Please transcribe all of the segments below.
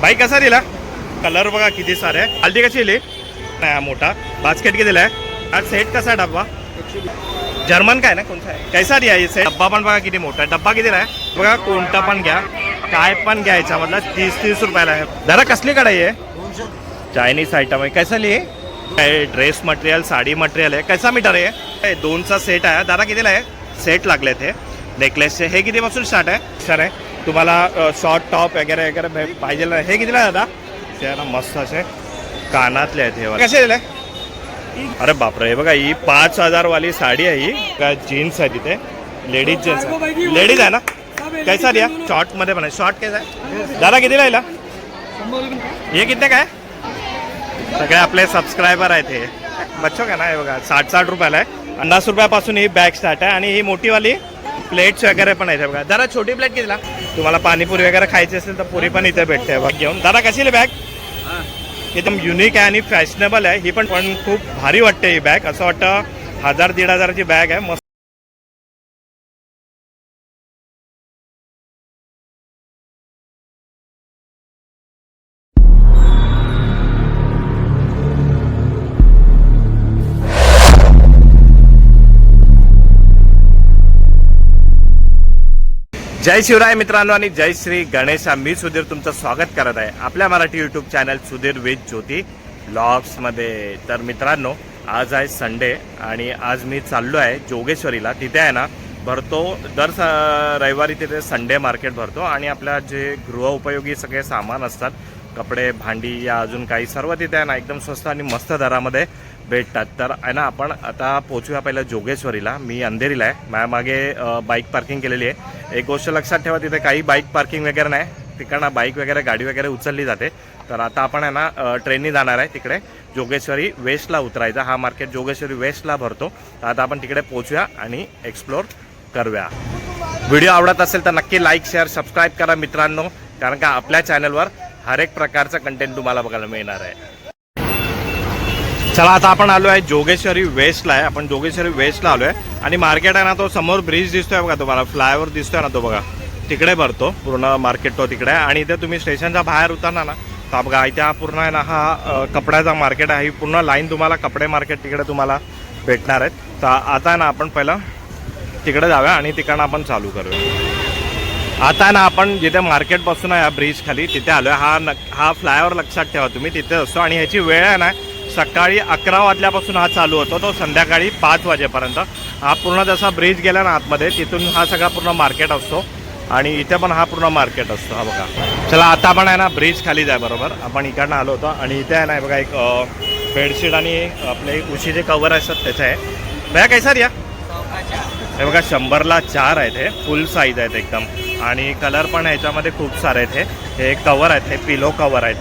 बाई कसा दिला? कलर बघा किती सारे आहे. हल्दी कशी दिली? नाही हा मोठा. बास्केट किती आहे हा सेट कसा आहे डब्बा? जर्मन काय ना कोणता आहे? कैसा दिया सेट डब्बा पण बघा किती मोठा आहे. डब्बा किती आहे बघा कोणता पण घ्या. काय पण घ्या याच्यामधला तीस तीस रुपयाला आहे. दादा कसली कढाई आहे? चायनीज आयटम आहे. कैसा लिही काय ड्रेस मटेरियल साडी मटेरियल आहे. कैसा मीटर आहे? हे दोनचा सेट आहे. दादा कितीला आहे? सेट लागले ते. नेकलेसचे हे कितीपासून स्टार्ट आहे? सर आहे. तुम्हाला शॉर्ट टॉप वगैरे वगैरे पाहिजे हे कितीला दादा? ते ना मस्त असे कानातले आहेत हे वाले. कसे दिले? अरे बापरे हे बघा ही पाच हज़ार वाली साडी आहे ही. काय जीन्स आहे तिथे. लेडीज़ जीन्स आहे. लेडीज़ आहे ना? कैसा दिया? शॉर्ट मध्ये पण आहे. शॉर्ट कैसा आहे? दादा कितीला येईल हे किती काय सगळे आपले सबस्क्रायबर आहेत हे. बच्चो का ना हे बघा साठ साठ रुपयाला आहे. पन्नास रुपयापासून ही बॅग स्टार्ट आहे आणि ही मोठीवाली प्लेट्स वगैरे पण आहेत हे बघा. दादा छोटी प्लेट कितीला? तुम्हाला पाणीपुरी वगैरे खायची असेल तर पुरी पण इथे भेटते. बघ घेऊन. दादा कशी बॅग एकदम युनिक आहे आणि फॅशनेबल आहे. ही पण पण खूप भारी वाटते ही बॅग असं वाटतं हजार दीड हजाराची बॅग आहे. मस्त जय शिवराय मित्रांनो आणि जय श्री गणेशा. मी सुधीर तुमचं स्वागत करत आहे. आपल्या Marathi YouTube channel Sudhir with Jyoti ब्लॉग्समध्ये तर मित्रांनो आज आहे संडे आणि आज मी चाललो आहे जोगेश्वरीला. तिथे आहे ना भरतो दर स- रविवारी तिथे संडे मार्केट भरतो आणि आपल्या जे गृहउपयोगी सगळे सामान असतात कपडे भांडी या अजून काही सर्व तिथे आहे ना एकदम स्वस्त आणि मस्त दरामध्ये भेटतात. तर आहे ना आपण आता पोचूया पहिलं जोगेश्वरीला. मी अंधेरीला आहे. माझ्या मागे बाईक पार्किंग केलेली आहे. एक गोष्ट लक्षात ठेवा तिथे काही बाईक पार्किंग वगैरे नाही. तिकडनं बाईक वगैरे गाडी वगैरे उचलली जाते. तर आता आपण आहे ना ट्रेननी जाणार आहे तिकडे. जोगेश्वरी वेस्टला उतरायचा. हा मार्केट जोगेश्वरी वेस्टला भरतो. तर आता आपण तिकडे पोचूया आणि एक्सप्लोर करूया. व्हिडिओ आवडत असेल तर नक्की लाईक शेअर सबस्क्राईब करा मित्रांनो. कारण का आपल्या चॅनलवर हर एक प्रकारचं कंटेंट तुम्हाला बघायला मिळणार आहे. चला आता आपण आलो आहे जोगेश्वरी वेस्टला आहे. आपण जोगेश्वरी वेस्टला आलो आहे आणि मार्केट आहे ना तो समोर ब्रिज दिसतोय बघा तुम्हाला. फ्लायओव्हर दिसतोय ना तो बघा. तिकडे भरतो. पूर्ण मार्केट तो तिकडे आहे. आणि इथे तुम्ही स्टेशनच्या बाहेर उतरणार ना तर बघा इथे हा पूर्ण आहे ना हा कपड्याचा मार्केट आहे. ही पूर्ण लाईन तुम्हाला कपडे मार्केट तिकडे तुम्हाला भेटणार आहेत. तर आता आहे ना आपण पहिलं तिकडे जाऊया आणि तिकडनं आपण चालू करूया. आता आहे ना आपण जिथे मार्केट बसून आहे ब्रिज खाली तिथे आलोय. हा न हा फ्लायओव्हर लक्षात ठेवा तुम्ही. तिथे असतो. आणि ह्याची वेळ आहे ना सकाळी अकरा वाजल्यापासून हा चालू होतो तो संध्याकाळी पाच वाजेपर्यंत. हा पूर्ण जसा ब्रिज गेला ना आतमध्ये तिथून हा सगळा पूर्ण मार्केट असतो. आणि इथे पण हा पूर्ण मार्केट असतो हा बघा. चला आता आपण आहे ना ब्रिज खाली जाय बरोबर. आपण इकडनं आलो होतो आणि इथे आहे ना बघा एक बेडशीट आणि आपले उशीचे कवर असतात त्याचे आहे. भया कैसा या हे बघा शंभरला चार आहेत हे फुल साईज आहेत एकदम. आणि कलर पण ह्याच्यामध्ये खूप सारे आहेत हे. हे कवर आहेत हे पिलो कवर आहेत.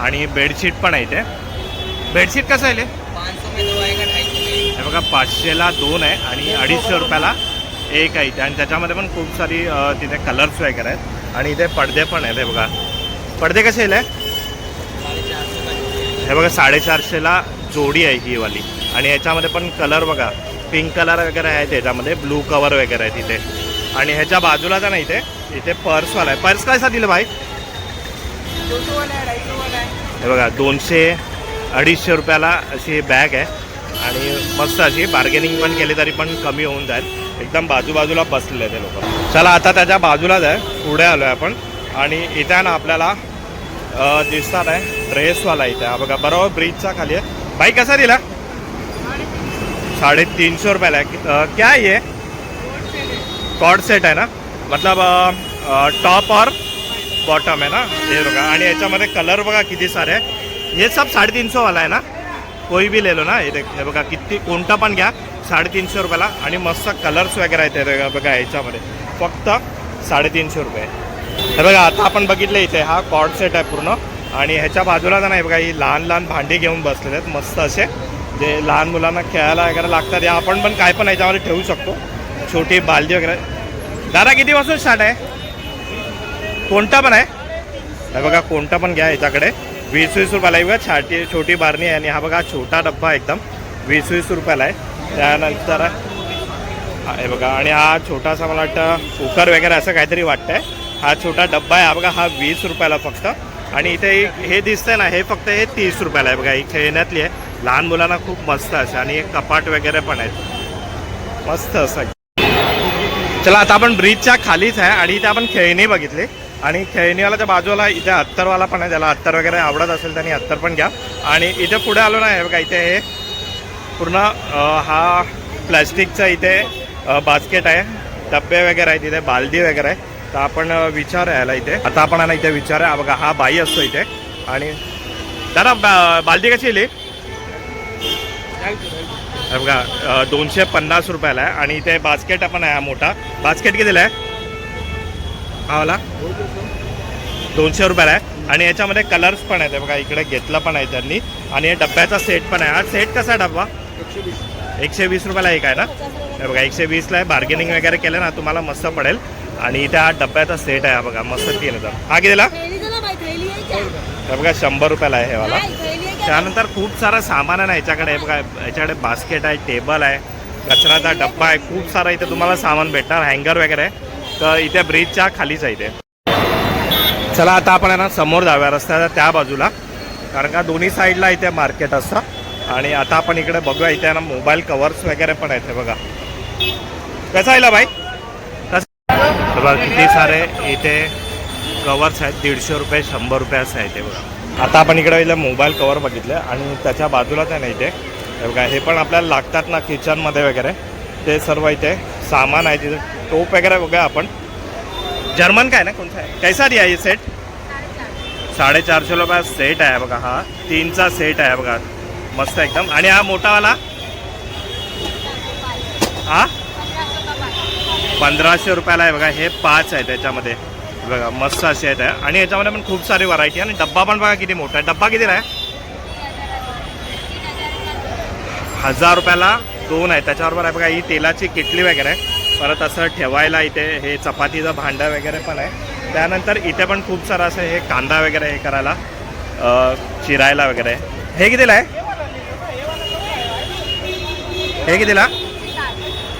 आणि बेडशीट पण आहे इथे. बेडशीट कसं आहे? हे बघा पाचशेला दोन आहे आणि अडीचशे रुपयाला एक आहे इथे. आणि त्याच्यामध्ये पण खूप सारी तिथे कलर्स वगैरे आहेत. आणि इथे पडदे पण आहेत हे बघा. पडदे कसे येईल हे बघा साडेचारशेला जोडी आहे ही वाली. आणि ह्याच्यामध्ये पण कलर बघा. पिंक कलर वगैरे आहे त्याच्यामध्ये ब्लू कवर वगैरे आहे तिथे आणि ह्याच्या बाजूला तर नाही इथे. इथे पर्सवाला आहे. पर्स कसा दिलं भाई? हे बघा दोनशे अडीचशे रुपयाला अशी ही बॅग आहे. आणि मस्त अशी बार्गेनिंग पण केली तरी पण कमी होऊन जाईल. एकदम बाजूबाजूला बसलेले ते लोक. चला आता त्याच्या बाजूलाच आहे. पुढे आलो आहे आपण. आणि इथे आहे ना आपल्याला दिसतात आहे ड्रेसवाला इथे. हा बघा बरोबर ब्रिजचा खाली आहे. बाई कसा दिला? साडेतीनशे रुपयाला आहे. क्या ये कॉर्ड सेट आहे ना? मतलब टॉप और बॉटम आहे ना? हे बघा. आणि याच्यामध्ये कलर बघा किती सारे आहे. हे सब साडेतीनशे वाला आहे ना? कोई भी ले लो ना हे देख हे बघा किती कोणता पण घ्या साडेतीनशे रुपयाला. आणि मस्त कलर्स वगैरे आहेत हे बघा- याच्यामध्ये. फक्त साडेतीनशे रुपये. हे बघा आता आपण बघितलं इथे हा कॉड सेट आहे पूर्ण. आणि ह्याच्या बाजूला तर नाही बघा ही लहान लहान भांडी घेऊन बसलेले आहेत मस्त असे. जे लहान मुलांना खेळायला वगैरे लागतात या आपण पण काय पण याच्यामध्ये ठेवू शकतो. छोटी बालदी वगैरे. दादा किती वाजून स्टार्ट आहे? कोणता पण आहे? हे बघा कोणता पण घ्या याच्याकडे. वीस वीस रुपयाला आहे बघा छाटी छोटी बारणी आहे आणि हा बघा छोटा डब्बा एकदम. वीस वीस रुपयाला आहे. त्यानंतर आहे हे बघा आणि हा छोटासा मला वाटतं कुकर वगैरे असं काहीतरी वाटतंय. हा छोटा डब्बा आहे हा बघा हा वीस रुपयाला फक्त. आणि इथे हे दिसतंय ना हे फक्त हे तीस रुपयाला आहे बघा ही खेळण्यातली आहे. लहान मुलांना खूप मस्त असे आणि कपाट वगैरे पण आहेत मस्त असं. चला आता आपण ब्रिजच्या खालीच आहे आणि इथे आपण खेळणी बघितली. आणि खेळणीवालाच्या बाजूला इथे अत्तरवाला पण आहे ज्याला अत्तर वगैरे आवडत असेल त्यांनी अत्तर पण घ्या. आणि इथे पुढे आलो ना बघा इथे हे पूर्ण हा प्लॅस्टिकचा इथे बास्केट आहे. डब्बे वगैरे आहेत इथे बालदी वगैरे आहे. तर आपण विचार यायला इथे. आता आपण ना इथे विचार आहे. बघा हा बाई असतो इथे. आणि दादा बा- बालदी कशी येईल बघा दोनशे पन्नास रुपयाला आहे. आणि इथे बास्केट पण आहे हा मोठा. बास्केट कितीला आहे? हा वाला दोनशे रुपयाला आहे. आणि याच्यामध्ये कलर्स पण आहेत. बघा इकडे घेतलं पण आहे त्यांनी. आणि डब्याचा सेट पण आहे. हा सेट कसा आहे डब्बा? एकशे वीस रुपयाला एक आहे ना? हे बघा एकशे वीसला आहे बार्गेनिंग वगैरे केलं ना तुम्हाला मस्त पडेल. आणि इथे हा डब्याचा सेट आहे. हा बघा मस्त तीन हजार. हा कितीला? हे बघा शंभर रुपयाला आहे हे वाला. त्यानंतर खूप सारं सामान आहे ना याच्याकडे. बघा याच्याकडे बास्केट आहे टेबल आहे. कचऱ्याचा डब्बा आहे. खूप सारं इथे तुम्हाला सामान भेटणार. हँगर वगैरे. आहे तर इथे ब्रिजच्या खालीच आहे इथे. चला आता आपण आहे ना समोर जाऊया रस्त्याच्या त्या बाजूला. कारण का दोन्ही साईडला इथे मार्केट असतं. आणि आता आपण इकडे बघूया इथे आहे ना मोबाईल कवर्स वगैरे पण आहेत बघा. कसं आहे बाई कसं बघा किती सारे इथे कवर्स आहेत. दीडशे रुपये शंभर रुपये असं आहे ते बघा. आता आपण इकडे इथे मोबाईल कवर बघितले आणि त्याच्या बाजूलाच आहे ना इथे. बघा हे पण आपल्याला लागतात ना किचनमध्ये वगैरे. ते सर्व इथे सामान आहे तिथं. टोप वगैरे बघा आपण. जर्मन काय ना कोणता आहे? कैसा दिया हे सेट साडेचारशे रुपया सेट आहे बघा हा. तीनचा सेट आहे बघा. मस्त एकदम. आणि हा मोठावाला? हा? पंधराशे रुपयाला आहे बघा. हे पाच आहे त्याच्यामध्ये. बघा मस्त असे आहेत आहे. आणि याच्यामध्ये पण खूप सारी व्हरायटी आहे. आणि डब्बा पण बघा किती मोठा आहे. डब्बा कितीला आहे? हजार रुपयाला दोन आहे त्याच्याबरोबर आहे बघा ही तेलाची किटली वगैरे. आहे परत असं ठेवायला इथे हे चपातीचं भांडं वगैरे पण आहे. त्यानंतर इथे पण खूप सारं असं हे कांदा वगैरे हे करायला चिरायला वगैरे. हे कितीला आहे? हे कितीला?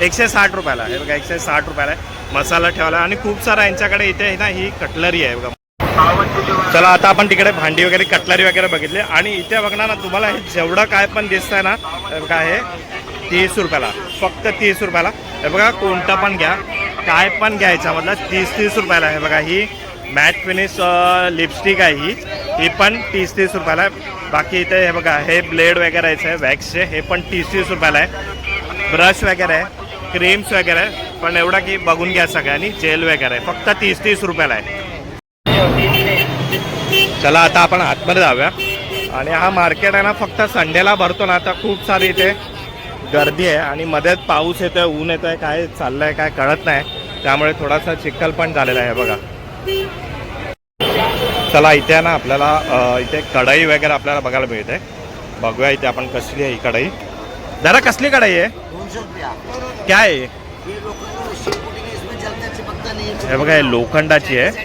एकशे साठ रुपयाला. हे बघा एकशे साठ रुपयाला आहे. मसाला ठेवला आणि खूप सारा यांच्याकडे इथे आहे ना ही कटलरी आहे बघा. चला आता आपण तिकडे भांडी वगैरे कटलरी वगैरे बघितली. आणि इथे बघणार ना तुम्हाला हे जेवढं काय पण दिसतंय ना काय हे तीस रुपयाला. फक्त तीस रुपयाला. हे बघा कोणतं पण घ्या. काय पण घ्या मधला तीस तीस रुपयाला. हे बघा ही मॅट फिनिश लिपस्टिक आहे ही. ही पण तीस तीस रुपयाला. आहे बाकी इथे हे बघा हे ब्लेड वगैरे यायचं आहे वॅक्सचे हे पण तीस तीस रुपयाला आहे. ब्रश वगैरे आहे क्रीम्स वगैरे आहे. पण एवढा की बघून घ्या सगळ्यांनी जेल वगैरे आहे. फक्त तीस तीस रुपयाला आहे. चला आता आपण आतमध्ये जाऊया. आणि हा मार्केट आहे ना फक्त संडेला भरतो ना आता खूप सारी इथे गर्दी आहे आणि मध्येच पाऊस येतोय ऊन येतोय काय चाललंय काय कळत नाही. त्यामुळे थोडासा चिखल पण झालेला आहे बघा. चला इथे ना आपल्याला इथे कढई वगैरे आपल्याला बघायला मिळते. बघूया इथे आपण कसली आहे ही कढई. जरा कसली कढई आहे? काय आहे हे? बघा हे लोखंडाची आहे.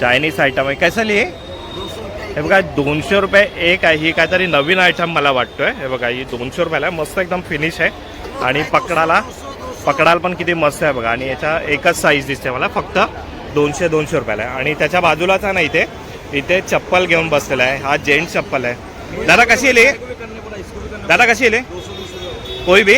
चायनीज आयटम आहे. कसली आहे? हे बघा दोनशे रुपये एक आहे. ही काहीतरी नवीन आयटम मला वाटतोय. हे बघा ही दोनशे रुपयाला आहे मस्त एकदम फिनिश आहे. आणि पकडाला पकडाल पण किती मस्त आहे बघा. आणि याच्या एकच साईज दिसते मला फक्त दोनशे दोनशे रुपयाला. आहे आणि त्याच्या बाजूलाच आहे ना इथे. इथे चप्पल घेऊन बसलेला आहे. हा जेंट्स चप्पल आहे. दादा कशी येईल दादा कशी येईल कोई बी?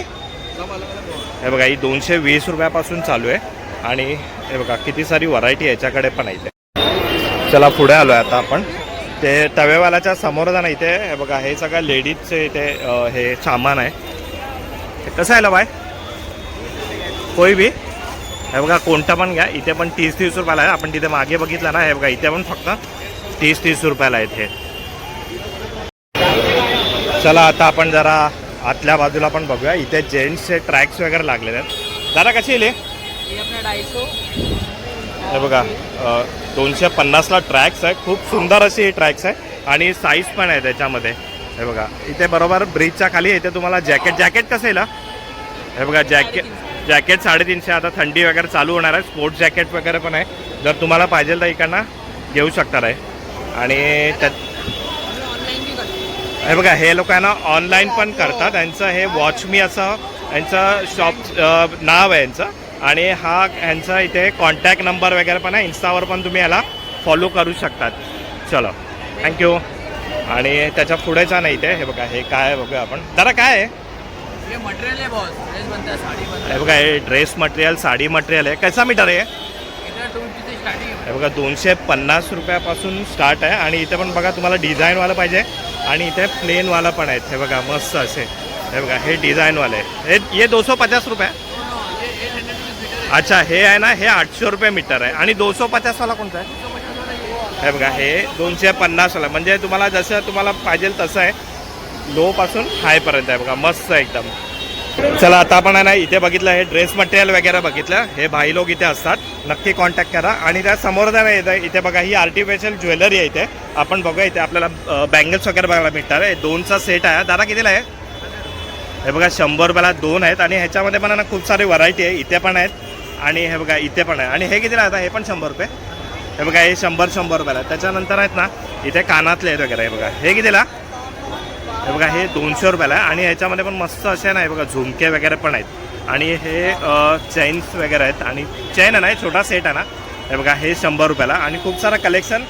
हे बघा ही दोनशे वीस रुपयापासून चालू आहे. आणि हे बघा किती सारी व्हरायटी याच्याकडे पण आहे इथे. चला पुढे आलो आहे आता आपण. ते तवेवाल्याच्या समोर जाणं इथे हे बघा हे सगळं लेडीजचे इथे हे सामान आहे. कसं आहे ना बाय कोई बी? हे बघा कोणतं पण घ्या. इथे पण तीस तीस रुपयाला आहे. आपण तिथे मागे बघितलं ना हे बघा इथे पण फक्त तीस तीस रुपयाला आहे इथे. चला आता आपण जरा आतल्या बाजूला पण बघूया. इथे जेंट्सचे ट्रॅक्स वगैरे लागलेले आहेत. दादा कशी येईल हे? बघा दोनशे पन्नासला ट्रॅक्स आहे. खूप सुंदर अशी ही ट्रॅक्स आहे. आणि साईज पण आहे त्याच्यामध्ये. हे बघा इथे बरोबर ब्रिजच्या खाली इथे तुम्हाला जॅकेट जॅकेट कसं येईल हे? बघा जॅकेट जॅकेट साडेतीनशे. आता थंडी वगैरे चालू होणार आहे. स्पोर्ट्स जॅकेट वगैरे पण आहे. जर तुम्हाला पाहिजे तर इकडनं घेऊ शकता आहे आणि त्यात हे बघा हे बघा हे लोकांना ऑनलाईन पण करतात. यांचं हे वॉच मी असं यांचं शॉप नाव आहे यांचं. आणि हा यांचा इथे कॉन्टॅक्ट नंबर वगैरे पण आहे. इन्स्टावर पण तुम्ही याला फॉलो करू शकतात. चलो. थँक्यू आणि त्याच्या पुढेचा नाही इथे. हे बघा हे काय बघूया आपण. दादा काय आहे? मटेरियल है बॉस ड्रेस बनता है साड़ी बनता हे बघा हे ड्रेस मटेरियल साडी मटेरियल आहे. कसा मीटर आहे है? इधर टू फिफ्टी से स्टार्टिंग है हे बघा दोनशे पन्नास रुपयापासून स्टार्ट आहे. आणि इथे पण बघा तुम्हाला डिझाईनवाला पाहिजे. आणि इथे प्लेनवाला पण आहेत. हे बघा मस्त असे. हे बघा हे डिझाईनवाले हे ये दो सौ पचास रुपये ये एट हंड्रेड रुपीज मीटर अच्छा हे आहे ना हे आठशे रुपये मीटर आहे. आणि दोनशे पचासवाला कोणता आहे? हे बघा हे दोनशे पन्नासवाला. म्हणजे तुम्हाला जसं तुम्हाला पाहिजे तसं आहे. लो पासून हायपर्यंत आहे बघा मस्त आहे एकदम. चला आता आपण आहे ना इथे बघितलं हे ड्रेस मटेरियल वगैरे बघितलं. हे भाई लोक इथे असतात. नक्की कॉन्टॅक्ट करा. आणि त्या समोर आहे येतं इथे बघा ही आर्टिफिशियल ज्वेलरी आहे इथे. आपण बघूया इथे आपल्याला बँगल्स वगैरे बघायला मिळतात. आहे दोनचा सेट आहे. दादा कितीला आहे? हे बघा शंभर रुपयाला दोन आहेत आणि ह्याच्यामध्ये पण आहे ना खूप सारी व्हरायटी आहे. इथे पण आहेत आणि हे बघा इथे पण आहे. आणि हे कितीला आता हे पण शंभर रुपये. हे बघा हे शंभर शंभर रुपयाला आहे. त्याच्यानंतर आहेत ना इथे कानातले आहेत वगैरे हे बघा. हे कितीला? हे बघा हे दोनशे रुपयाला आहे. आणि ह्याच्यामध्ये पण मस्त असे ना हे बघा झुमके वगैरे पण आहेत. आणि हे चैन्स वगैरे आहेत. आणि चैन आहे ना हे छोटा सेट आहे ना हे बघा हे शंभर रुपयाला आणि खूप सारं कलेक्शन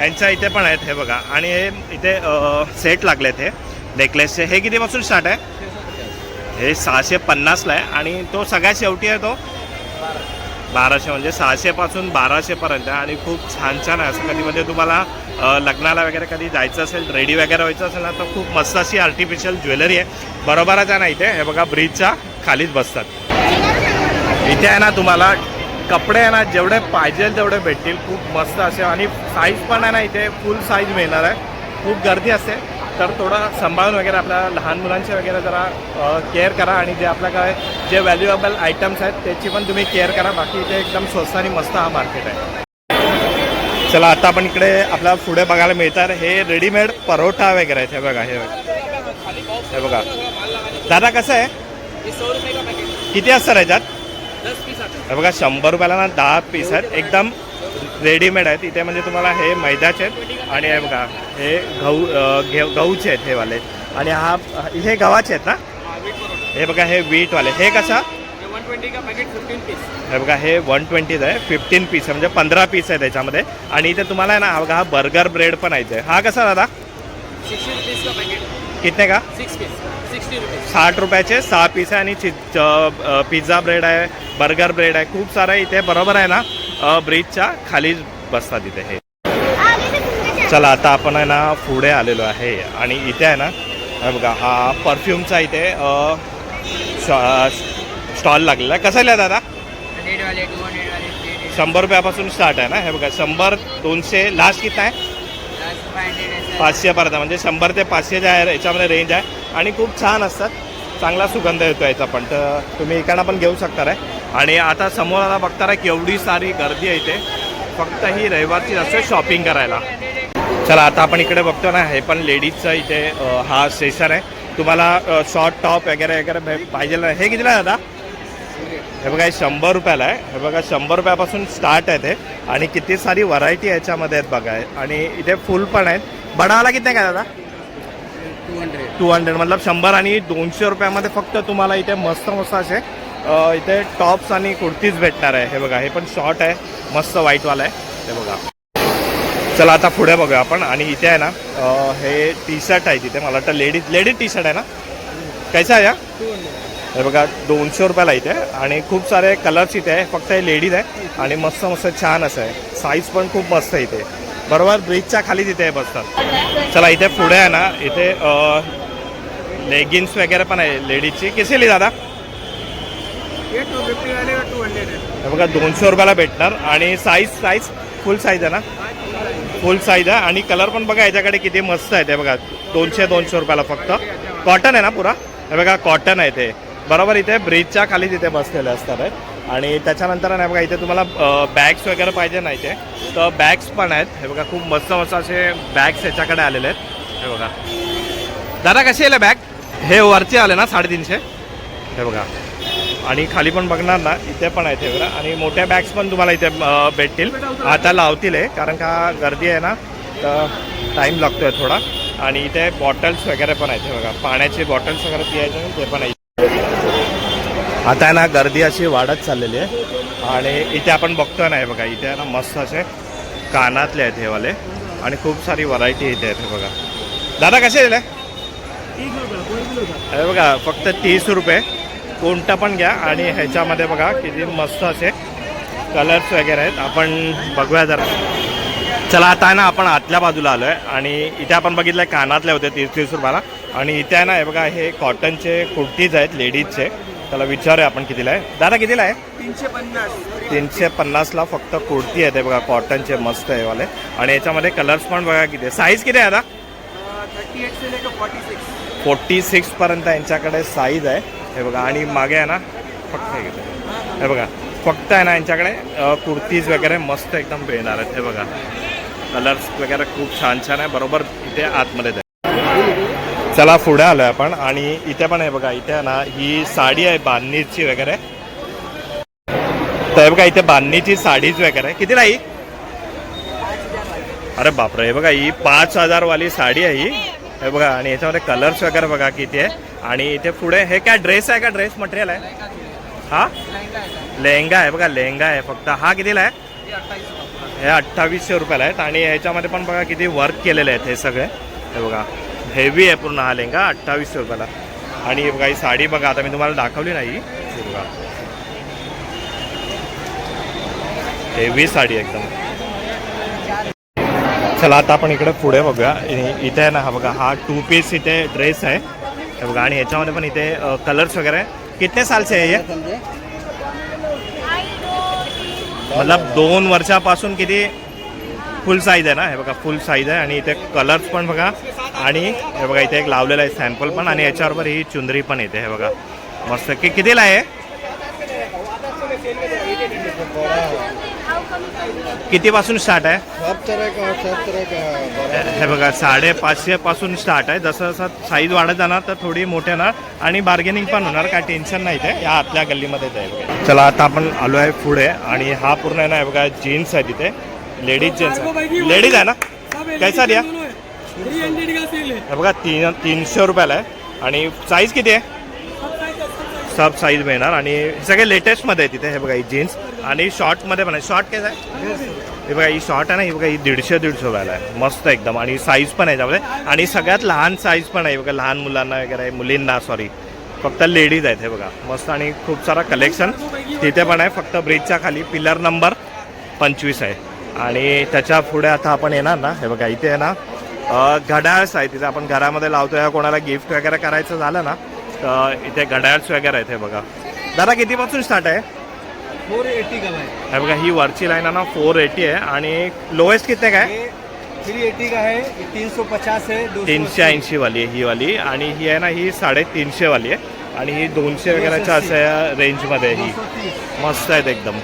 यांच्या इथे पण आहेत हे बघा. आणि हे इथे सेट लागले आहेत हे. नेकलेसचे हे कितीपासून स्टार्ट आहे? हे सहाशे पन्नासला आहे आणि तो सगळ्यात शेवटी आहे तो बाराशे म्हणजे सहाशेपासून बाराशेपर्यंत आहे आणि खूप छान छान आहे. असं कधी म्हणजे तुम्हाला लग्नाला वगैरे कधी जायचं असेल रेडी वगैरे व्हायचं असेल ना तर खूप मस्त अशी आर्टिफिशियल ज्वेलरी आहे. बरोबरच आहे ना इथे? हे बघा ब्रिजच्या खालीच बसतात. इथे आहे ना तुम्हाला कपडे आहे ना जेवढे पाहिजे तेवढे भेटतील. खूप मस्त असे आणि साईज पण आहे ना इथे फुल साईज मिळणार आहे. खूप गर्दी असते. तर थोडं सांभाळून वगैरे आपल्या लहान मुलांचे वगैरे जरा केअर करा आणि जे आपल्या काय जे व्हॅल्युएबल आयटम्स आहेत त्याची पण तुम्ही केअर करा. बाकी इथे एकदम स्वस्त आणि मस्त हा मार्केट आहे. चला आता आपण इकडे आपल्याला पुढे बघायला मिळतात. हे रेडीमेड परोठा वगैरे आहेत. हे बघा हे बघा. हे बघा. दादा कसं आहे? किती असतात याच्यात दस पीस आते हैं हे बघा शंभर रुपयाला ना दहा पीस आहेत. एकदम रेडीमेड आहेत. इथे म्हणजे तुम्हाला हे मैदाचे आहेत. आणि हे बघा हे गहू घे गहूचे आहेत हे वाले. आणि हा हे गव्हाचे आहेत ना? हे बघा हे वीटवाले हे कसा? हे बघा हे वन ट्वेंटीचं आहे. फिफ्टीन पीस आहे. म्हणजे पंधरा पीस आहे त्याच्यामध्ये. आणि इथे तुम्हाला आहे ना हा बघा हा बर्गर ब्रेड पण आहे हा कसा दादा? का कितने का? साठ रुपयाचे सहा पीस आहे आणि चि- पिझ्झा ब्रेड आहे बर्गर ब्रेड आहे. खूप सारं इथे बरोबर आहे ना? ब्रिजच्या खाली बसतात इथे हे. चला आता आपण आहे ना पुढे आलेलो आहे आणि इथे आहे ना हे बघा हा परफ्यूमचा इथे स्टॉल लागलेला आहे. कसा दादा? शंभर रुपयापासून स्टार्ट आहे ना? हे बघा शंभर दोनशे लास्ट किती आहे? पाचशेपर्यंत म्हणजे शंभर ते पाचशेच्या आहे याच्यामध्ये रेंज आहे. आणि खूप छान असतात. चांगला सुगंध येतो याचा पण. तर तुम्ही इकडनं पण घेऊ शकता रे. आणि आता समोर आता बघता रे केवढी सारी गर्दी आहे इथे. फक्त ही रविवारची असते शॉपिंग करायला. चला आता आपण इकडे बघतो ना हे पण लेडीजचं इथे हा स्टेशन आहे. तुम्हाला शॉर्ट टॉप वगैरे वगैरे पाहिजे ना? हे कितीला आहे दादा? हे बघा हे शंभर रुपयाला आहे. हे बघा शंभर रुपयापासून स्टार्ट आहे ते. आणि किती सारी व्हरायटी याच्यामध्ये आहेत बघा. आणि इथे फुल पण आहेत. बडावाला किती आहे का दादा? टू हंड्रेड टू हंड्रेड मतलब शंभर आणि दोनशे रुपयामध्ये फक्त तुम्हाला इथे मस्त मस्त असे इथे टॉप्स आणि कुर्तीज भेटणार आहे. हे बघा हे पण शॉर्ट आहे. मस्त व्हाईटवाला आहे. हे बघा. चला आता पुढे बघूया आपण. आणि इथे आहे ना हे टी शर्ट आहे तिथे. मला वाटतं लेडीज लेडीज टी शर्ट आहे ना? कैसा आहे या? हे बघा दोनशे रुपयाला इथे. आणि खूप सारे कलर्स इथे आहे. फक्त हे लेडीज आहे. आणि मस्त मस्त छान असं आहे. साईज पण खूप मस्त आहे इथे. बरोबर ब्रिजच्या खाली तिथे बसतात. चला इथे पुढे आहे ना इथे लेगिन्स वगैरे पण आहे लेडीजची. किती दादा ये टू फिफ्टी वाले का टू हंड्रेड हे बघा दोनशे रुपयाला भेटणार. आणि साईज साईज फुल साईज आहे ना? फुल साईज आहे. आणि कलर पण बघा याच्याकडे किती मस्त आहे ते बघा दोनशे दोनशे रुपयाला फक्त. कॉटन आहे ना पुरा? हे बघा कॉटन आहे ते. बरोबर इथे ब्रिजच्या खाली तिथे बसलेले असतात आहेत आणि त्याच्यानंतर नाही बघा इथे तुम्हाला बॅग्स वगैरे पाहिजे नाही इथे तर बॅग्स पण आहेत. हे बघा खूप मस्त मस्त असे बॅग्स याच्याकडे आलेले आहेत. हे बघा. दादा कसे आले बॅग हे वरचे आले ना साडेतीनशे? हे बघा. आणि खाली पण बघणार ना इथे पण आहेत हे आणि मोठ्या बॅग्स पण तुम्हाला इथे भेटतील. आता लावतील आहे कारण का गर्दी आहे ना तर टाईम लागतोय थोडा. आणि इथे बॉटल्स वगैरे पण आहेत बघा. पाण्याचे बॉटल्स वगैरे पियायचे ते पण आहेत. आता आहे ना गर्दी अशी वाढत चाललेली आहे. आणि इथे आपण बघतोय ना हे बघा इथे आहे ना मस्त असे कानातले आहेत हे वाले. आणि खूप सारी व्हरायटी इथे आहेत हे बघा. दादा कसे दिले अरे बघा फक्त तीस रुपये. कोणता पण घ्या आणि ह्याच्यामध्ये बघा किती मस्त असे कलर्स वगैरे आहेत. आपण बघूया जरा. चला आता आहे ना आपण आतल्या बाजूला आलो आहे आणि इथे आपण बघितलं कानातले होते तीस तीस रुपयाला. आणि इथे आहे ना हे बघा हे कॉटनचे कुर्तीज आहेत लेडीजचे त्याला विचारूया आपण कितीला आहे. दादा कितीला आहे? तीनशे पन्नास तीनशे पन्नासला फक्त कुर्ती आहे ते बघा कॉटनचे मस्त आहे वाले. आणि याच्यामध्ये कलर्स पण बघा किती आहे साईज किती आहे सिक्स फोर्टी सिक्सपर्यंत यांच्याकडे साईज आहे. हे बघा आणि मागे आहे ना फक्त हे हे बघा फक्त आहे ना यांच्याकडे कुर्तीज वगैरे मस्त एकदम मिळणार आहेत. हे बघा कलर्स वगैरे खूप छान छान आहे. बरोबर इथे आतमध्ये चला पुढे आलोय आपण. आणि इथे पण आहे बघा इथे आहे ना ही साडी आहे बांधणीची वगैरे. तर बघा इथे बांधणीची साडीज वगैरे. किती ही अरे बापरे हे बघा ही पाच हजारवाली साडी आहे ही. हे बघा आणि याच्यामध्ये कलर्स वगैरे बघा किती आहे. आणि इथे पुढे हे काय ड्रेस आहे का? ड्रेस मटेरियल आहे? हा? लेहंगा आहे बघा लेहंगा आहे. फक्त हा कितीला आहे? हे अठ्ठावीसशे रुपयाला आहेत. आणि ह्याच्यामध्ये पण बघा किती वर्क केलेले आहेत हे सगळे. हे बघा हेवी आहे पूर्ण हा लेहंगा अठ्ठावीसशे रुपयाला. आणि हे बघा ही साडी बघा आता मी तुम्हाला दाखवली नाही हे. बघा. हेवी साडी आहे एकदम. चला आता आपण इकडे पुढे बघूया. इथे आहे ना हा बघा हा टू पीस इथे ड्रेस आहे. हे बघा आणि ह्याच्यामध्ये पण इथे कलर्स वगैरे कितने सालचे आहे मतलब दोन वर्षापासून किती फुल साईज आहे ना? हे बघा फुल साईज आहे. आणि इथे कलर्स पण बघा आणि हे बघा इथे एक लावलेला आहे सॅम्पल पण आणि याच्याबरोबर ही चुंदरी पण येते हे बघा. मस्त. कितीला आहे? कितीपासून स्टार्ट आहे? सब तरह का सब तरह का हे बघा साडेपाचशे पासून स्टार्ट आहे. जसं जसं साईज वाढत जाणार तर थोडी मोठे होणार आणि बार्गेनिंग पण होणार. काय टेन्शन नाही ते या आतल्या गल्लीमध्येच आहे बघा. चला आता आपण आलो आहे पुढे आणि हा पूर्ण आहे ना हे बघा जीन्स आहे तिथे लेडीज जीन्स आहे लेडीज आहे ना? कैसा द्या है बघा तीन तीनशे रुपयाला आहे. आणि साईज किती आहे? सब साईज मिळणार. आणि सगळे लेटेस्टमध्ये आहे तिथे हे बघा ही जीन्स आणि शॉर्टमध्ये पण आहे. शॉर्ट काय आहे? हे बघा ही शॉर्ट आहे ना ही बघा ही दीडशे दीडशे रुपयाला आहे. मस्त एकदम. आणि साईज पण आहे त्यामध्ये. आणि सगळ्यात लहान साईज पण आहे. बघा लहान मुलांना वगैरे मुलींना सॉरी फक्त लेडीज आहेत हे बघा. मस्त आणि खूप सारा कलेक्शन तिथे पण आहे फक्त ब्रिजच्या खाली. पिलर नंबर पंचवीस आहे. आणि त्याच्या पुढे आता आपण येणार ना. हे बघा इथे आहे ना अ, घड्याळच आहे. तिथे आपण घरामध्ये लावतो या कोणाला गिफ्ट वगैरे करायचं झालं ना तर इथे घड्याळच वगैरे आहेत हे बघा. दादा कितीपासून स्टार्ट आहे? फोर एटी का हे बघा ही वरची लाईन आहे ना फोर एटी आहे. आणि लोएस्ट किती काय? ये थ्री एटी का है ये तीन सौ पचास है दो तीनशे ऐंशी वाली आहे ही वाली. आणि ही आहे ना ही साडेतीनशे वाली आहे. आणि ही दोनशे वगैरेच्या असं रेंजमध्ये आहे ही. मस्त आहेत एकदम.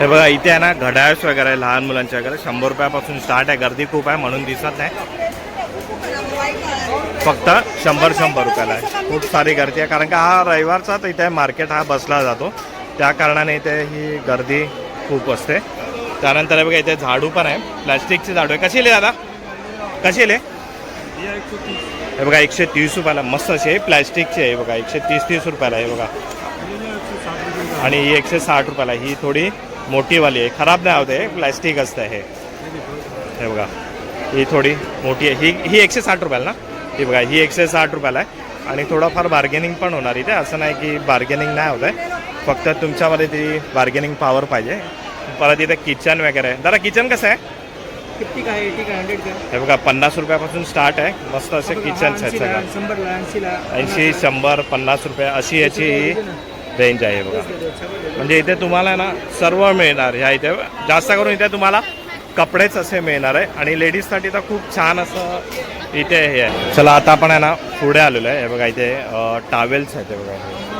हे बघा इथे आहे ना घड्याळस वगैरे आहे लहान मुलांचे वगैरे. शंभर रुपयापासून स्टार्ट आहे. गर्दी खूप आहे म्हणून दिसत नाही. फक्त शंभर शंभर रुपयाला आहे. खूप सारी गर्दी आहे कारण का हा रविवारचाच इथे मार्केट हा बसला जातो. त्या कारणाने इथे ही गर्दी खूप असते. त्यानंतर हे बघा इथे झाडू पण आहे. प्लॅस्टिकचे झाडू आहे. कशी लिहा दादा? कशी लिहे हे बघा एकशे तीस रुपयाला मस्त अशी आहे. प्लॅस्टिकची आहे बघा एकशे तीस तीस रुपयाला आहे बघा. आणि ही एकशे साठ रुपयाला आहे. ही थोडी मोठीवाली आहे. खराब नाही होते प्लॅस्टिक असतं हे. हे बघा ही थोडी मोठी आहे. ही ही एकशे साठ रुपयाला ना? ही बघा ही एकशे साठ रुपयाला आहे. आणि थोडंफार बार्गेनिंग पण होणार इथे. असं नाही की बार्गेनिंग नाही होत आहे. फक्त तुमच्यामध्ये ती बार्गेनिंग पॉवर पाहिजे. परत इथे किचन वगैरे. आहे दादा किचन कसं आहे? है एटी हंड्रेड हे बघा पन्नास रुपयापासून स्टार्ट आहे. मस्त असे किचन्स आहेत सगळं. ऐंशी शंभर पन्नास रुपये अशी याची रेंज आहे बघा. म्हणजे इथे तुम्हाला ना सर्व मिळणार ह्या इथे. जास्त करून इथे तुम्हाला कपडेच असे मिळणार आहे. आणि लेडीजसाठी तर खूप छान असं इथे हे आहे. चला आता आपण आहे ना पुढे आलेलो आहे. हे बघा इथे टावेल्स आहेत हे बघा.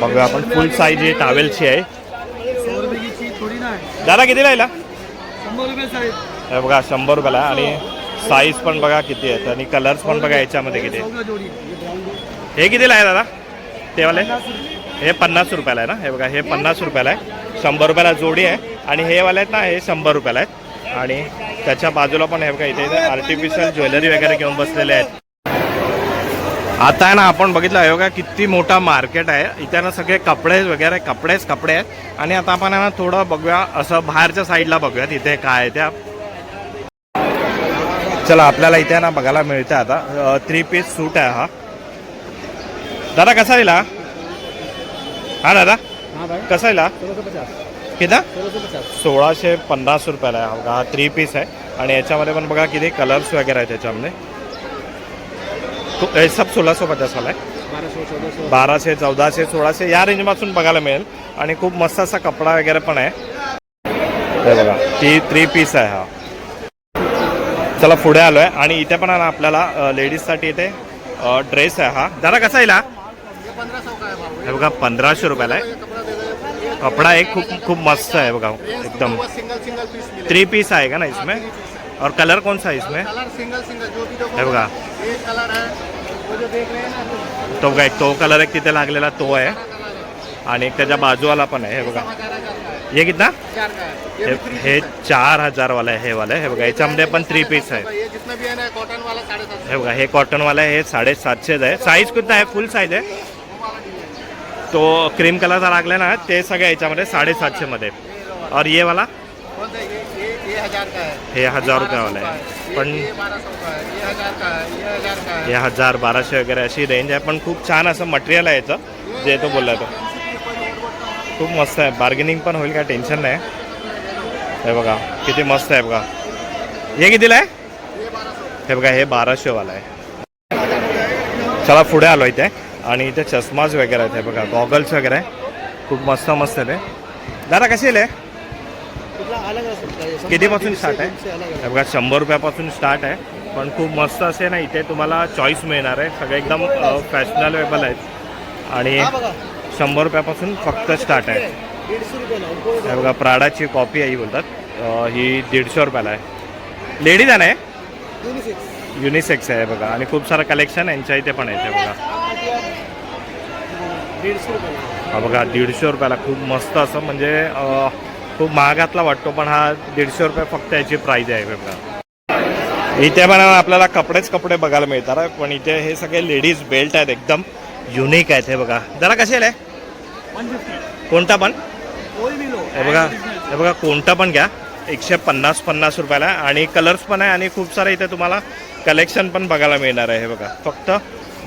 बघूया आपण. फुल साईज ही टावेलची आहे. दादा किती राहिला? हे बघा शंभर रुपयाला. आहे आणि साईज पण बघा किती आहेत. आणि कलर्स पण बघा याच्यामध्ये किती आहेत. हे कितीला आहे दादा? तेवाले हे पन्नास रुपयाला आहे ना? हे बघा हे पन्नास रुपयाला आहे. शंभर रुपयाला जोडी आहे. आणि हे वाले आहेत ना हे शंभर रुपयाला आहेत. आणि त्याच्या बाजूला पण हे बघा इथे इथे आर्टिफिशियल ज्वेलरी वगैरे घेऊन बसलेले आहेत. आता आहे ना आपण बघितलं आहे बघा किती मोठा मार्केट आहे. इथे ना सगळे कपडे वगैरे कपडेच कपडे आहेत. आणि आता आपण आहे ना थोडं बघूया असं बाहेरच्या साईडला बघूया तिथे काय आहे त्या. चला आपल्याला इथे ना बघायला मिळतं आता. थ्री पीस सूट आहे हा. दादा कसा दिला हा दादा. हाँ कसा पचास. किती सोळाशे पन्नास रुपयाला आहे हा हा थ्री पीस आहे. आणि याच्यामध्ये पण बघा किती कलर्स वगैरे आहेत त्याच्यामध्ये तो- हे सब सोळा सौ पचास वाला आहे. बारह सौ चौदह सौ बाराशे चौदाशे सोळाशे या रेंजपासून बघायला मिळेल. आणि खूप मस्त असा कपडा वगैरे पण आहे. हे बघा ती थ्री पीस आहे हा. चला पुढे आलोय. आणि इथे पण आहे ना आपल्याला लेडीजसाठी इथे ड्रेस आहे हा. जरा कसा येईल हा? का बघा पंधराशे रुपयाला आहे. कपड़ा एक खूप खूप मस्त है बघा एकदम. पीस थ्री पीस आएगा ना इसमें? और कलर कौन सा है इसमें? कलर सिंगल सिंगल जो भी हे बघा ये कलर है वो जो देख रहे हैं ना तो काय तो कलर एक तिथे लागलेला तो आहे. आणि एक त्याच्या बाजूवाला पण आहे हे बघा. हे कितना? चार का है। चार हजार वाला आहे हे वाला आहे. हे बघा याच्यामध्ये पण थ्री पीस आहे. ये जितना भी है ना कॉटन वाला साढ़े सात हे बघा हे कॉटन वाला आहे हे साडेसातशेच आहे. साईज कितना आहे? फुल साईज आहे? तो क्रीम कलरचा लागला ना ते सगळ्या याच्यामध्ये साडेसातशे मध्ये और ये वाला? हजार का है हे हजार रुपये वाला ये आहे पण ये बारह सौ का है ये हजार का है ये हजार का हे है हजार बाराशे वगैरे अशी रेंज आहे. पण खूप छान असं मटेरियल आहे याचं जे तो बोलला तो. खूप मस्त आहे. बार्गेनिंग पण होईल काय टेन्शन नाही. हे बघा किती मस्त आहे बघा. हे कितीला आहे? हे बघा हे बाराशेवाला आहे. चला पुढे आलो इथे. आणि इथे चष्माज वगैरे आहेत हे बघा गॉगल्स वगैरे. आहे खूप मस्त मस्त आहे ते. दादा कसे आहे कितीपासून स्टार्ट आहे? बघा शंभर रुपयापासून स्टार्ट आहे पण खूप मस्त असे ना इथे तुम्हाला चॉईस मिळणार आहे. सगळे एकदम फॅशनेबल आहेत. आणि शंभर रुपयापासून फक्त स्टार्ट आहे. हे बघा प्राडाची कॉपी आहे ही बोलतात. ही दीडशे रुपयाला आहे. लेडीज आहे? ना? युनिसेक्स आहे बघा. आणि खूप सारं कलेक्शन यांच्या इथे पण आहे ते बघा. हा बघा दीडशे रुपयाला खूप मस्त असं म्हणजे खूप महागातला वाटतो पण हा दीडशे रुपये फक्त याची प्राईज आहे हे बघा. इथे पण आपल्याला कपडेच कपडे बघायला मिळतात पण इथे हे सगळे लेडीज बेल्ट आहेत एकदम युनिक आहेत हे बघा. जरा कसे आहे कोणता पण? हे बघा हे बघा कोणता पण घ्या. एकशे पन्नास पन्नास रुपयाला. आणि कलर्स पण आहे आणि खूप सारे इथे तुम्हाला कलेक्शन पण बघायला मिळणार आहे हे बघा. फक्त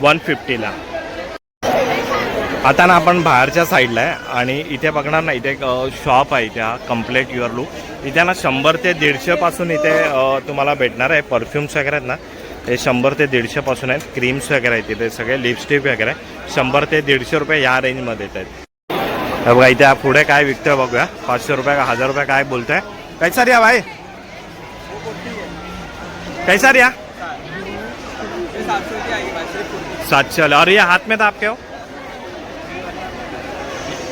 वन फिफ्टीला आता ना आपण बाहेरच्या साईडला आहे आणि इथे बघणार ना इथे एक शॉप आहे इथे हा कम्प्लेट युअर लुक इथे ना शंभर ते दीडशेपासून इथे तुम्हाला भेटणार आहे परफ्युम्स वगैरे आहेत ना हे शंभर ते दीडशेपासून आहेत. क्रीम्स वगैरे आहेत इथे सगळे लिपस्टिक वगैरे शंभर ते दीडशे रुपये या रेंजमध्ये येत आहेत. बघा इथे हा पुढे काय विकतोय बघूया. पाचशे रुपये का हजार रुपये काय बोलतोय. कैसा रिया भाई? कैसा रिया? सातशे अरे हात ये हाथ में था आपके हो?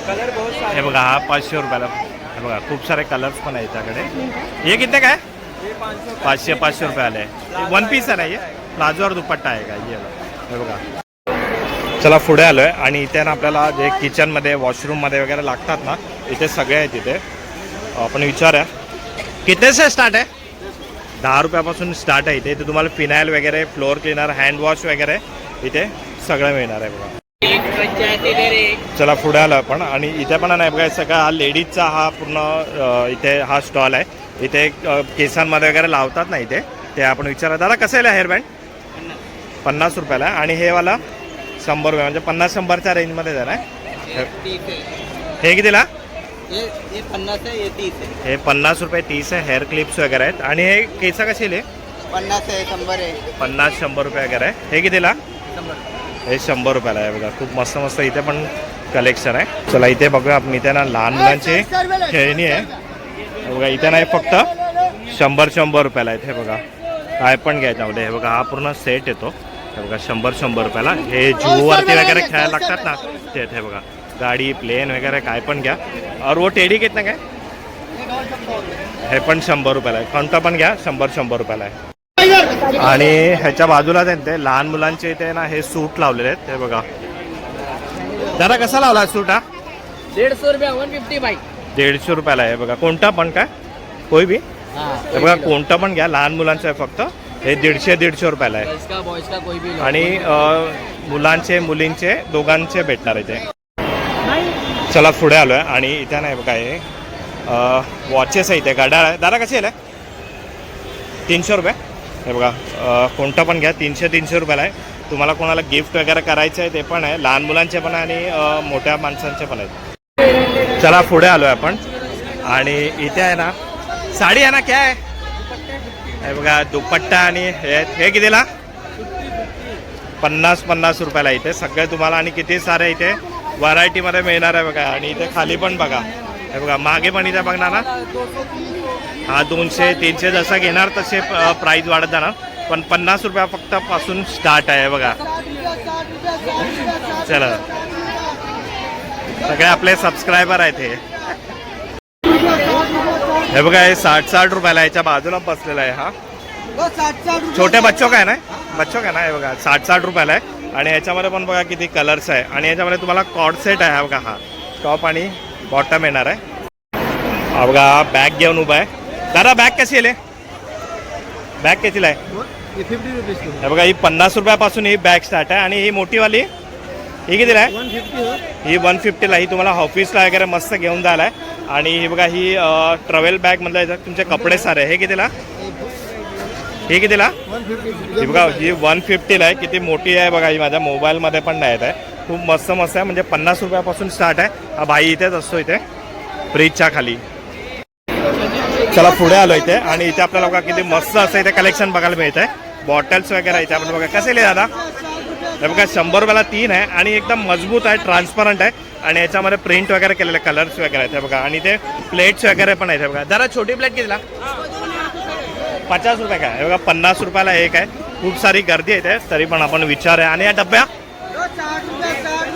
हे बघा हा पाचशे रुपयाला हे बघा खूप सारे कलर्स पण आहेत त्याकडे. हे किती काय? पाचशे पाचशे रुपये आले वन पीस आहे ना हे? प्लाझोवर दुपट्टा आहे का? ये बघा. हे बघा. चला पुढे आलोय. आणि इथे ना आपल्याला जे किचनमध्ये वॉशरूममध्ये वगैरे लागतात ना इथे सगळे आहेत इथे. आपण विचारूया. कितीचे स्टार्ट आहे? दहा रुपयापासून स्टार्ट आहे इथे. इथे तुम्हाला फिनाईल वगैरे फ्लोअर क्लिनर हँडवॉश वगैरे इथे सगळं मिळणार आहे बघा. चला पुढे आलो आपण. आणि इथे पण नाही बघा सगळा हा लेडीजचा हा पूर्ण इथे हा स्टॉल आहे. इथे केसांमध्ये वगैरे लावतात ना इथे. ते आपण विचारा. दादा कसं आहे हेअर बँड पन्नास रुपयाला आहे. आणि हे वाला शंभर रुपये म्हणजे पन्नास शंभरच्या रेंजमध्ये आहे ना? हे कितीला? है पन्नास रुपये तीस आहे हेअर क्लिप्स वगैरे आहेत. आणि हे केसा कसे आहे पन्नास है शंभर है पन्नास शंभर रुपये वगैरे आहे. हे कितीला? हे शंभर रुपयाला आहे बघा. खूप मस्त मस्त इथे पण कलेक्शन आहे. चला इथे बघूया आपण. इथे ना लहान मुलांची खेळणी आहे. बघा इथे नाही फक्त शंभर शंभर रुपयाला आहेत. हे बघा काय पण घ्यायचं म्हणजे हे बघा हा पूर्ण सेट येतो. हे बघा शंभर शंभर रुपयाला. हे जूवरती वगैरे खेळायला लागतात ना ते हे बघा गाडी प्लेन वगैरे काय पण घ्या. और वो टेडी ना काय? हे पण शंभर रुपयाला आहे. कोणता पण घ्या शंभर शंभर रुपयाला आहे. आणि ह्याच्या बाजूला ते लहान मुलांचे इथे ना हे सूट लावलेले आहेत. हे बघा. दादा कसा लावला सूट हा? सौ रुपया वन फिफ्टी भाई दीडशे रुपयाला आहे. बघा कोणता पण काय? कोई बी? हे बघा कोणता पण घ्या. लहान मुलांचं आहे फक्त. हे दीडशे दीडशे रुपयाला आहे. आणि मुलांचे मुलींचे दोघांचे भेटणार इथे चला पुढे आलो आहे आणि इथे नाही बघा हे वॉचेस आहे इथे. गाड्या आहे दादा कशी आहे तीनशे रुपये? हे बघा कोणता कोणतं पण घ्या तीनशे तीनशे रुपयाला आहे. तुम्हाला कोणाला गिफ्ट वगैरे करायचं आहे ते पण आहे. लहान मुलांचे पण आणि मोठ्या माणसांचे पण आहेत. चला पुढे आलो आहे आपण. आणि इथे आहे ना साडी आहे ना काय आहे? हे बघा दुपट्टा आणि हे हे कितीला? पन्नास पन्नास रुपयाला इथे. सगळे तुम्हाला आणि किती सारे इथे व्हरायटीमध्ये मिळणार आहे बघा. आणि इथे खाली पण बघा. हे बघा मागे पण इथे बघणार ना? हा दोनशे तीनशे जसं घेणार तसे प्राईज वाढत जाणार. पण पन्नास रुपया फक्त पासून स्टार्ट आहे बघा. चला. सगळे आपले सबस्क्रायबर आहेत हे. हे बघा हे साठ साठ रुपयाला याच्या बाजूला बसलेला आहे हा. छोटे बच्चो काय ना बच्चो काय ना हे बघा साठ साठ रुपयाला आहे. आणि याच्यामध्ये पण बघा किती कलर्स आहे. आणि याच्यामध्ये तुम्हाला कॉड सेट आहे बघा हा. टॉप आणि बॉटम येणार आहे. बघा बॅग घेऊन उभा आहे. दादा बॅग कशी आहे बॅग कशीला आहे? हे बघा ही पन्नास रुपयापासून ही बॅग स्टार्ट आहे. आणि ही मोठीवाली ही कितीला आहे? हो वन फिफ्टीला ही तुम्हाला ऑफिसला वगैरे मस्त घेऊन जायला आहे. आणि ही बघा ही ट्रॅव्हल बॅग याच्यात तुमचे कपडे सारे हे कितीला? हे कितीला? ही बघा ही वन फिफ्टीला आहे. किती मोठी आहे बघा ही माझ्या मोबाईलमध्ये पण नाही येत आहे. खूप मस्त मस्त आहे. म्हणजे पन्नास रुपयापासून स्टार्ट आहे. हा भाई इथेच असतो इथे. फ्रीजच्या खाली. चला पुढे आलो इथे. आणि इथे आपल्याला बघा किती मस्त असं इथे कलेक्शन बघायला मिळत आहे बॉटल्स वगैरे इथे आपण बघा. कसे लिहा दादा? हे बघा शंभर रुपयाला तीन आहे. आणि एकदम मजबूत आहे ट्रान्सपरंट आहे. आणि याच्यामध्ये प्रिंट वगैरे केलेले कलर्स वगैरे आहेत. बघा. आणि ते प्लेट्स वगैरे पण आहेत. बघा. जरा छोटी प्लेट कितीला? पचास रुपये काय हे बघा पन्नास रुपयाला एक आहे. खूप सारी गर्दी आहे इथे. तरी पण आपण विचार आहे आणि या डब्या?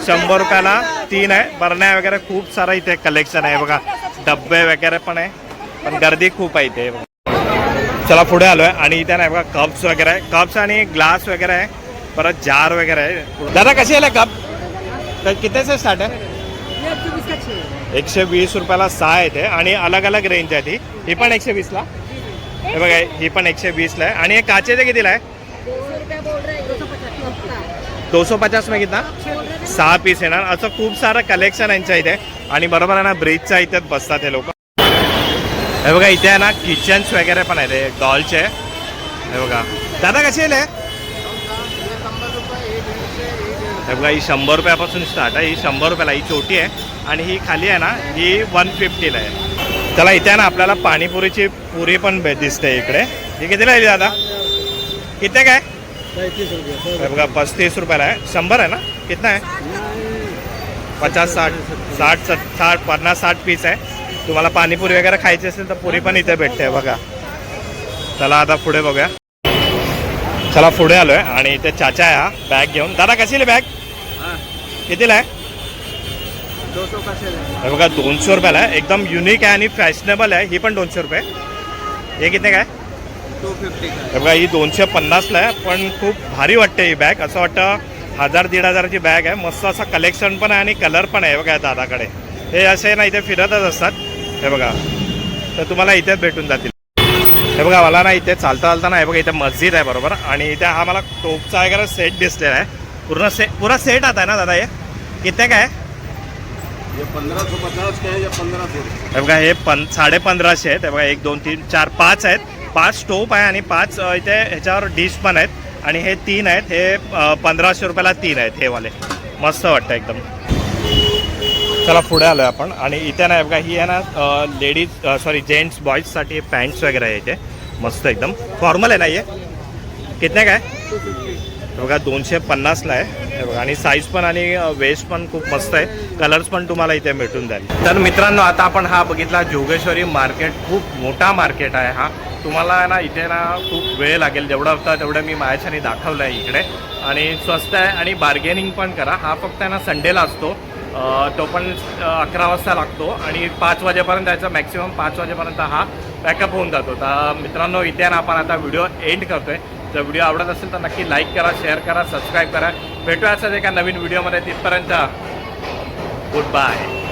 शंभर रुपयाला तीन आहे. बरण्या वगैरे खूप सारं इथे कलेक्शन आहे. बघा डब्बे वगैरे पण आहे. पण गर्दी खूप आहे इथे. चला पुढे आलोय. आणि इथे नाही बघा कप्स वगैरे आहे. कप्स आणि ग्लास वगैरे आहे. परत जार वगैरे आहे. दादा कशी आले कप तर कितीचे स्टार्ट आहे? एकशे वीस रुपयाला सहा येते आणि अलग अलग रेंज आहे ती. ही पण एकशे वीसला? हे बघा ही पण एकशे वीसला आहे. आणि हे काचेचे कितीला आहे? दो सौ पचास में कितना? सहा पीस येणार. असं खूप सारं कलेक्शन यांच्या इथे. आणि बरोबर आहे ना ब्रिजच्या इथे बसतात हे लोक. हे बघा इथे आहे ना किचन्स वगैरे पण आहेत डॉलचे हे बघा. दादा कसे आहे हे बघा ही शंभर रुपयापासून स्टार्ट आहे. ही शंभर रुपयाला ही छोटी आहे. आणि ही खाली आहे ना ही वन फिफ्टीला आहे. चला इथे आहे ना आपल्याला पाणीपुरीची पुरी पण दिसते इकडे. ही कितीला आहे दादा? किती काय? हे बघा पस्तीस रुपयाला आहे शंभर आहे ना? कितना आहे पचास साठ साठ साठ पन्नास साठ पीस आहे तुम्हाला पाणीपुरी वगैरे खायची असेल तर पुरी पण इथे भेटते बघा. चला आता पुढे बघूया. चला पुढे आलोय आणि इथे चाचा आहे हा बॅग घेऊन. दादा कशीली बॅग कितीला आहे? है हे बघा दोनशे रुपयाला आहे. एकदम युनिक आहे आणि फॅशनेबल आहे. ही पण दोनशे रुपये. हे किती काय टू फिफ्टी हे बघा ही दोनशे पन्नासला आहे पण खूप भारी वाटते ही बॅग असं वाटतं हजार दीड हजाराची बॅग आहे. मस्त असं कलेक्शन पण आहे आणि कलर पण आहे. बघा दादाकडे. हे असे ना इथे फिरतच असतात. हे बघा. तर तुम्हाला इथेच भेटून जातील. हे बघा मला ना इथे चालता चालता ना हे बघा इथे मस्जिद आहे बरोबर? आणि इथे हा मला टोपचा वगैरे सेट दिसलेला आहे. पूर्ण सेट पुरा सेट आता आहे ना दादा हे? किती काय? सौ पचास का है सौ बघा हे पन साडे पंधराशे आहेत. हे बघा एक दोन तीन चार पाच आहेत. पाच स्टोप आहे आणि पाच इथे ह्याच्यावर डिश पण आहेत. आणि हे तीन आहेत. हे पंधराशे रुपयाला तीन आहेत हे वाले. मस्त वाटतं एकदम. चला पुढे आलो आपण. आणि इथे ना बघा ही आहे ना लेडीज सॉरी जेंट्स बॉईजसाठी पॅन्ट्स वगैरे आहे इथे. मस्त एकदम. फॉर्मल आहे ना हे? कितने काय बघा दोनशे पन्नासला आहे. हे बघा आणि साईज पण आणि वेस्ट पण खूप मस्त आहे. कलर्स पण तुम्हाला इथे भेटून जाईल. तर मित्रांनो आता आपण हा बघितला जोगेश्वरी मार्केट खूप मोठा मार्केट आहे हा. तुम्हाला ना इथे ना खूप वेळ लागेल. जेवढं होता तेवढं मी माझ्याच्याने दाखवलं आहे इकडे. आणि स्वस्त आहे आणि बार्गेनिंग पण करा. हा फक्त आहे ना संडेला असतो. तो पण अकरा वाजता लागतो. आणि पाच वाजेपर्यंत त्याचा मॅक्सिमम पाच वाजेपर्यंत हा पॅकअप होऊन जातो. तर मित्रांनो इथे ना आपण आता व्हिडिओ एंड करतोय. जर व्हिडिओ आवडत असेल तर नक्की लाईक करा शेअर करा सबस्क्राईब करा. भेटूया असं एका नवीन व्हिडिओमध्ये तिथपर्यंत गुड बाय